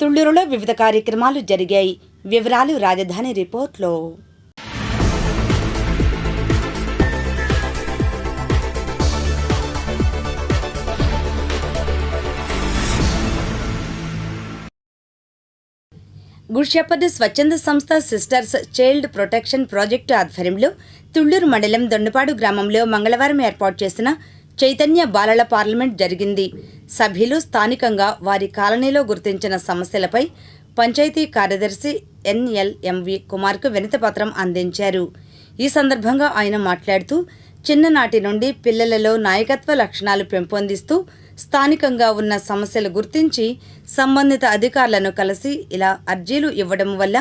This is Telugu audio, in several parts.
తుళ్ళూరులో వివిధ కార్యక్రమాలు జరిగాయి. వివరాలు రాజధాని రిపోర్ట్లో. గుడ్ షెపర్డ్ స్వచ్ఛంద సంస్థ సిస్టర్స్ చైల్డ్ ప్రొటెక్షన్ ప్రాజెక్టు ఆధ్వర్యంలో తుళ్ళూరు మండలం దొండపాడు గ్రామంలో మంగళవారం ఏర్పాటు చేసిన చైతన్య బాలల పార్లమెంట్ జరిగింది. సభ్యులు స్థానికంగా వారి కాలనీలో గుర్తించిన సమస్యలపై పంచాయతీ కార్యదర్శి ఎన్ఎల్ఎంవి కుమార్కు వినతిపత్రం అందించారు. ఈ సందర్భంగా ఆయన మాట్లాడుతూ చిన్ననాటి నుండి పిల్లలలో నాయకత్వ లక్షణాలు పెంపొందిస్తూ స్థానికంగా ఉన్న సమస్యలు గుర్తించి సంబంధిత అధికారులను కలిసి ఇలా అర్జీలు ఇవ్వడం వల్ల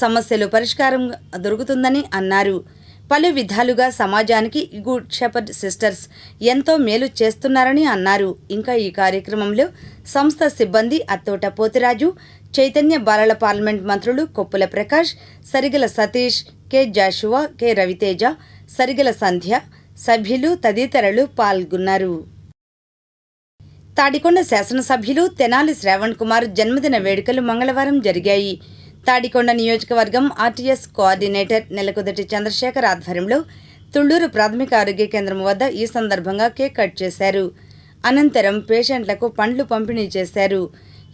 సమస్యలు పరిష్కారం దొరుకుతుందని అన్నారు. పలు విధాలుగా సమాజానికి గుడ్ షెపర్డ్ సిస్టర్స్ ఎంతో మేలు చేస్తున్నారని అన్నారు. ఇంకా ఈ కార్యక్రమంలో సంస్థ సిబ్బంది అత్తోట పోతిరాజు చైతన్య బాలల పార్లమెంట్ మంత్రులు Koppula Prakash Sarigala Satish K Joshua K Raviteja Sarigala Sandhya సభ్యులు తదితరులు పాల్గొన్నారు. తాడికొండ శాసనసభ్యులు తెనాలి శ్రావణ్ కుమార్ జన్మదిన వేడుకలు మంగళవారం జరిగాయి. తాడికొండ నియోజకవర్గం ఆర్టీఎస్ కోఆర్డినేటర్ నెలకొదటి చంద్రశేఖర్ ఆధ్వర్యంలో తుళ్ళూరు ప్రాథమిక ఆరోగ్య కేంద్రం వద్ద ఈ సందర్భంగా కేక్ కట్ చేశారు. అనంతరం పేషెంట్లకు పండ్లు పంపిణీ చేశారు.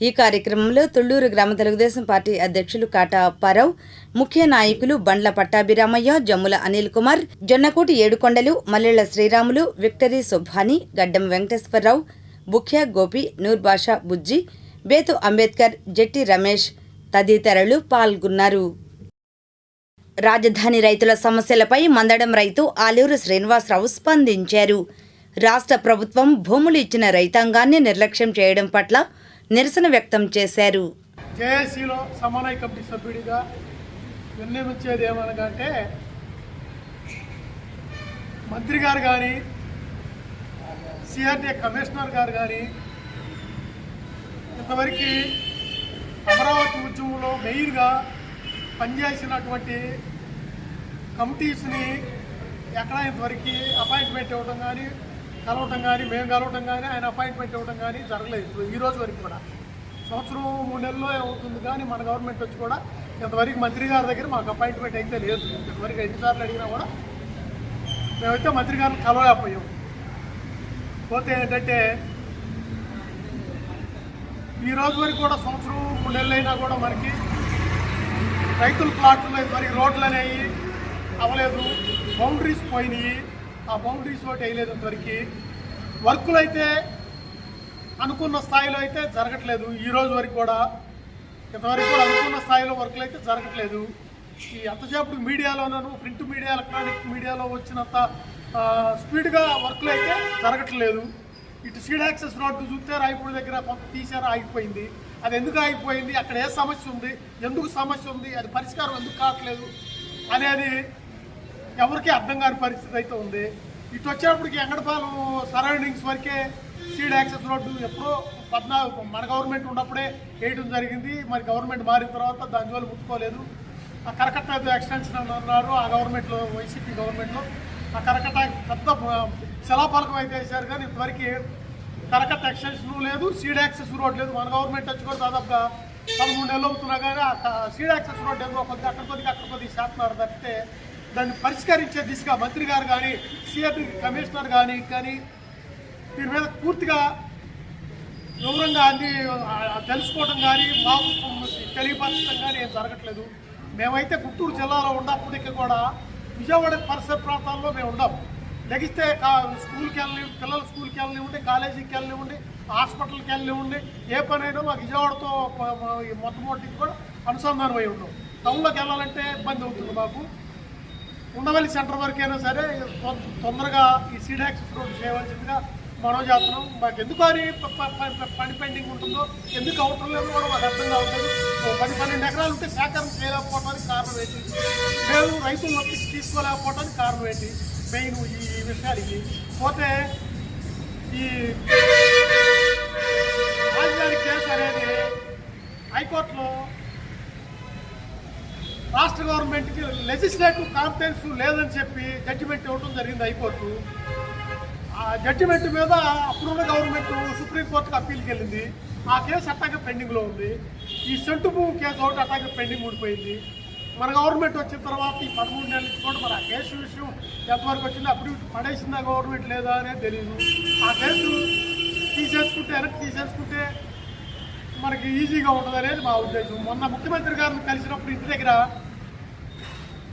ఈ కార్యక్రమంలో తుళ్ళూరు గ్రామ తెలుగుదేశం పార్టీ అధ్యక్షులు కాటా అప్పారావు ముఖ్య నాయకులు బండ్ల పట్టాభిరామయ్య జమ్ముల అనిల్ కుమార్ జొన్నకోటి ఏడుకొండలు మల్లెళ్ళ శ్రీరాములు విక్టరీ సుభాని గడ్డం వెంకటేశ్వరరావు బుఖ్యా గోపి నూర్బాషా బుజ్జి బేతు అంబేద్కర్ జెట్టి రమేష్ తదితరులు పాల్గొన్నారు. రాజధాని రైతుల సమస్యలపై మందడం రైతు ఆలూరు శ్రీనివాసరావు స్పందించారు. రాష్ట్ర ప్రభుత్వం భూములు ఇచ్చిన రైతాంగాన్ని నిర్లక్ష్యం చేయడం పట్ల నిరసన వ్యక్తం చేశారు. జేఏసీలో సమన్వయ కమిటీ సభ్యుడిగా విన్నవించేది ఏమనగంటే మంత్రి గారు కానీ సిఆర్డీఏ కమిషనర్ గారు కానీ ఇంతవరకు అమరావతి ఉద్యమంలో మెయిన్గా పనిచేసినటువంటి కమిటీస్ని ఎక్కడ ఇంతవరకు అపాయింట్మెంట్ ఇవ్వడం కానీ కలవటం కానీ మేము కలవటం కానీ ఆయన అపాయింట్మెంట్ ఇవ్వడం కానీ జరగలేదు ఈరోజు ఈ రోజు వరకు కూడా. సంవత్సరం మూడు నెలల్లో అవుతుంది కానీ మన గవర్నమెంట్ వచ్చి కూడా ఇంతవరకు మంత్రి గారి దగ్గర మాకు అపాయింట్మెంట్ అయితే లేదు. ఇంతవరకు ఎన్నిసార్లు అడిగినా కూడా మేమైతే మంత్రి గారిని కలవలేకపోయాం. పోతే ఏంటంటే ఈ రోజు వరకు కూడా సంవత్సరం మూడేళ్ళైనా కూడా మనకి రైతుల ప్లాట్లు మరి రోడ్లు అనేవి అవ్వలేదు. బౌండరీస్ పోయినాయి. ఆ బౌండరీస్ ఒకటి వేయలేదు ఇంతవరకు. వర్కులు అయితే అనుకున్న స్థాయిలో అయితే జరగట్లేదు. ఈ రోజు వరకు కూడా ఇంతవరకు కూడా అనుకున్న స్థాయిలో వర్కులు అయితే జరగట్లేదు. ఈ ఎంతసేపు మీడియాలోనూ ప్రింట్ మీడియా ఎలక్ట్రానిక్ మీడియాలో వచ్చినంత స్పీడ్గా వర్కులు అయితే జరగట్లేదు. ఇటు సీడ్ యాక్సెస్ రోడ్డు చూస్తే రాయపూడి దగ్గర కొంత తీసారు ఆగిపోయింది. అది ఎందుకు ఆగిపోయింది? అక్కడ ఏ సమస్య ఉంది? ఎందుకు సమస్య ఉంది? అది పరిష్కారం ఎందుకు కావట్లేదు? అనేది ఎవరికి అర్థం కాని పరిస్థితి అయితే ఉంది. ఇటు వచ్చేటప్పటికి ఎంగడపాలెం సరౌండింగ్స్ వరకే సీడ్ యాక్సెస్ రోడ్డు ఎప్పుడో పద్నాలుగు మన గవర్నమెంట్ ఉన్నప్పుడే వేయడం జరిగింది. మరి గవర్నమెంట్ మారిన తర్వాత దాని జోలు ముట్టుకోలేదు. ఆ కరకట్ట ఎక్స్టెన్షన్ అన్నారు. ఆ గవర్నమెంట్లో వైసీపీ గవర్నమెంట్లో. ఆ పెద్ద శిలాపాలకం అయితే వేశారు. కానీ ఇంతవరకు కరకట్ ఎక్స్టెన్షన్ లేదు సీడ్ యాక్సెస్ రోడ్ లేదు. మన గవర్నమెంట్ వచ్చి కూడా దాదాపుగా పదమూడు నెలలు అవుతున్నా కానీ సీడ్ యాక్సెస్ రోడ్ ఏదో కొద్ది అక్కడ కొద్దిగా అక్కడ కొద్దిగా చేస్తున్నారు తప్పితే దాన్ని పరిష్కరించే దిశగా మంత్రి గారు కానీ సీఎం కమిషనర్ కానీ కానీ దీని మీద పూర్తిగా వివరంగా అన్ని తెలుసుకోవడం కానీ మాకు తెలియపరచడం కానీ ఏం జరగట్లేదు. మేమైతే గుంటూరు జిల్లాలో ఉన్నప్పటికీ కూడా విజయవాడ పరిసర ప్రాంతాల్లో మేము ఉన్నాం. లెగిస్తే స్కూల్కి వెళ్ళి పిల్లలు స్కూల్కి వెళ్ళనివ్వండి కాలేజీకి వెళ్ళనివ్వండి హాస్పిటల్కి వెళ్ళనివ్వండి ఏ పనైనా మాకు విజయవాడతో మొట్టమొదటికి కూడా అనుసంధానం అయి ఉన్నాం. టౌన్లోకి వెళ్ళాలంటే ఇబ్బంది అవుతుంది మాకు. ఉండవల్లి సెంటర్ వరకైనా సరే తొందరగా ఈ సీడాక్సిస్ రోడ్డు చేయవలసిందిగా మనం చేస్తున్నాం మాకు ఎందుకు అని పని పెండింగ్ ఉంటుందో ఎందుకు అవసరం లేదో కూడా మాకు అర్థం కావట్లేదు. పది పన్నెండు ఎకరాలు ఉంటే సేకరణ చేయలేకపోవడానికి కారణం ఏంటి? మేము రైతులు తీసుకోలేకపోవడానికి కారణం ఏంటి? మెయిన్ ఈ విషయానికి. పోతే ఈ రాజధాని కేసు అనేది హైకోర్టులో రాష్ట్ర గవర్నమెంట్కి లెజిస్లేటివ్ కాంపిటెన్స్ లేదని చెప్పి జడ్జిమెంట్ ఇవ్వడం జరిగింది హైకోర్టు. జడ్జిమెంట్ మీద అప్పుడున్న గవర్నమెంట్ సుప్రీంకోర్టుకు అప్పీల్కి వెళ్ళింది ఆ కేసు అట్టాగే పెండింగ్లో ఉంది. ఈ సెంటు భూమి కేసు ఒకటి అట్టాగే పెండింగ్ ఉండిపోయింది మన గవర్నమెంట్ వచ్చిన తర్వాత ఈ పదమూడు నెలల నుంచి కూడా మరి ఆ కేసు విషయం ఎంతవరకు వచ్చింది అప్పుడు పడేసిందా గవర్నమెంట్ లేదా అనేది తెలియదు ఆ కేసు తీసేసుకుంటే వెనక్కి తీసేసుకుంటే మనకి ఈజీగా ఉండదు అనేది మా ఉద్దేశం. మొన్న ముఖ్యమంత్రి గారిని కలిసినప్పుడు ఇంటి దగ్గర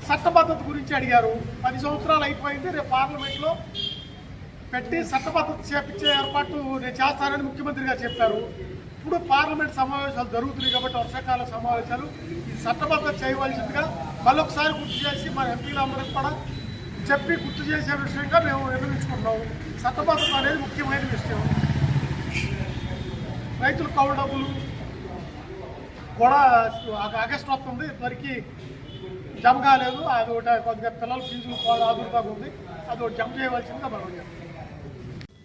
చట్టబద్ధత గురించి అడిగారు. పది సంవత్సరాలు అయిపోయింది రేపు పార్లమెంట్లో పెట్టి చట్టబద్ధత చేపించే ఏర్పాటు నేను చేస్తానని ముఖ్యమంత్రి గారు చెప్పారు. ఇప్పుడు పార్లమెంట్ సమావేశాలు జరుగుతున్నాయి కాబట్టి వర్షాకాల సమావేశాలు ఈ చట్టబద్ధత చేయవలసిందిగా మళ్ళొకసారి గుర్తు చేసి మన ఎంపీలందరికీ కూడా చెప్పి గుర్తు చేసే విషయంగా మేము నిర్ణయించుకుంటున్నాం చట్టబద్ధత అనేది ముఖ్యమైన విషయం. రైతులు కౌలు డబ్బులు కూడా ఆగస్టు వస్తుంది. ఇంతవరకు జమ కాలేదు. అది ఒకటి కొంత పిల్లల ఫీజులు కూడా ఆదురుతాగా ఉంది. అది ఒకటి జమ చేయవలసిందిగా మనం